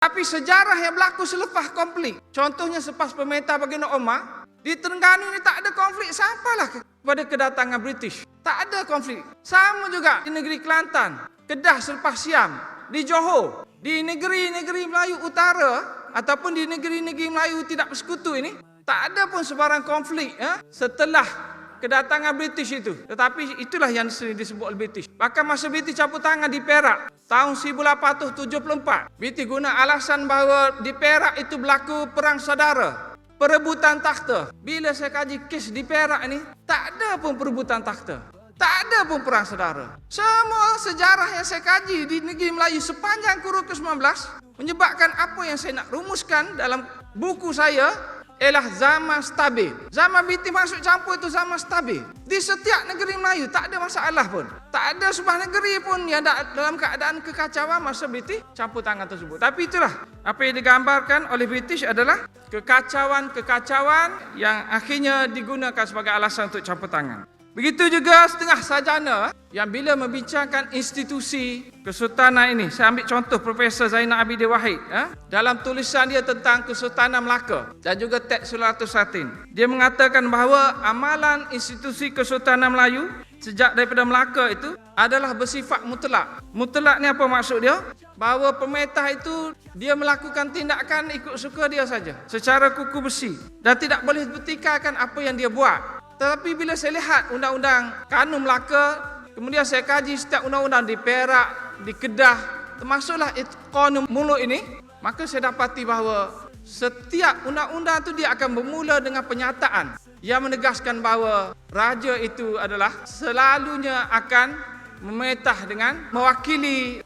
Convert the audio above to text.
Tapi sejarah yang berlaku selepas konflik. Contohnya selepas pemerintah Baginda Omar. Di Terengganu ni tak ada konflik sampailah kepada kedatangan British. Tak ada konflik. Sama juga di negeri Kelantan. Kedah selepas Siam. Di Johor. Di negeri-negeri Melayu Utara. Ataupun di negeri-negeri Melayu tidak bersekutu ini. Tak ada pun sebarang konflik ya, setelah kedatangan British itu. Tetapi itulah yang sering disebut British. Bahkan masa British campur tangan di Perak tahun 1874. British guna alasan bahawa di Perak itu berlaku perang saudara. Perebutan takhta. Bila saya kaji kes di Perak ni, tak ada pun perebutan takhta. Tak ada pun perang saudara. Semua sejarah yang saya kaji di negeri Melayu sepanjang kurun ke-19 menyebabkan apa yang saya nak rumuskan dalam buku saya ialah zaman stabil. Zaman British masuk campur itu zaman stabil. Di setiap negeri Melayu tak ada masalah pun. Tak ada sebuah negeri pun yang dalam keadaan kekacauan masa British campur tangan tersebut. Tapi itulah apa yang digambarkan oleh British adalah kekacauan-kekacauan yang akhirnya digunakan sebagai alasan untuk campur tangan. Begitu juga setengah sarjana yang bila membincangkan institusi Kesultanan ini. Saya ambil contoh Profesor Zainal Abidin Wahid. Eh? Dalam tulisan dia tentang Kesultanan Melaka dan juga teks Suratul Satin. Dia mengatakan bahawa amalan institusi Kesultanan Melayu sejak daripada Melaka itu adalah bersifat mutlak. Mutlak ni apa maksud dia? Bahawa pemerintah itu dia melakukan tindakan ikut suka dia saja. Secara kuku besi. Dan tidak boleh bertikaikan apa yang dia buat. Tetapi bila saya lihat undang-undang kanun Melaka, kemudian saya kaji setiap undang-undang di Perak, di Kedah, termasuklah kanun mulut ini, maka saya dapati bahawa setiap undang-undang itu dia akan bermula dengan penyataan yang menegaskan bahawa raja itu adalah selalunya akan memerintah dengan mewakili